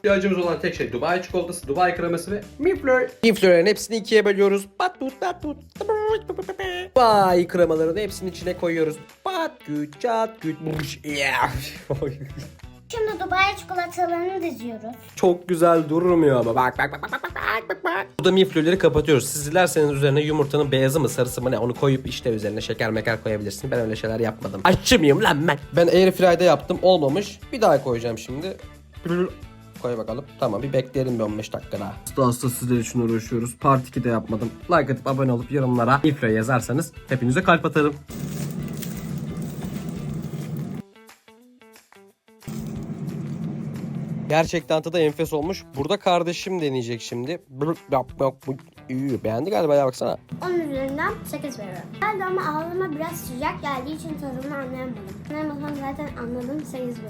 İhtiyacımız olan tek şey Dubai çikolatası, Dubai kreması ve miflör. Miflörlerin hepsini ikiye bölüyoruz. Pat tut pat tut. Dubai kremalarını hepsinin içine koyuyoruz. Pat güt çat. Yeah. Şimdi Dubai çikolatalarını diziyoruz. Çok güzel durmuyor ama bak bak bak bak bak bak bak bak. Burada miflörleri kapatıyoruz. Siz dilerseniz üzerine yumurtanın beyazı mı sarısı mı ne onu koyup işte üzerine şeker meker koyabilirsin. Ben öyle şeyler yapmadım. Aşçı mıyım lan ben? Ben airfryer'de yaptım olmamış. Bir daha koyacağım şimdi. Koy bakalım. Tamam bir bekleyelim bir 15 dakika daha. Hasta hasta sizler için uğraşıyoruz. Part 2'de yapmadım. Like atıp abone olup yorumlara mifre yazarsanız hepinize kalp atarım. Gerçekten tadı enfes olmuş. Burada kardeşim deneyecek şimdi. Beğendi galiba ya baksana. 10 üzerinden 8 veriyorum. Geldi ama ağzıma biraz sıcak geldiği için tadını anlayamadım. Anlayamadan zaten anladım 8 veriyorum.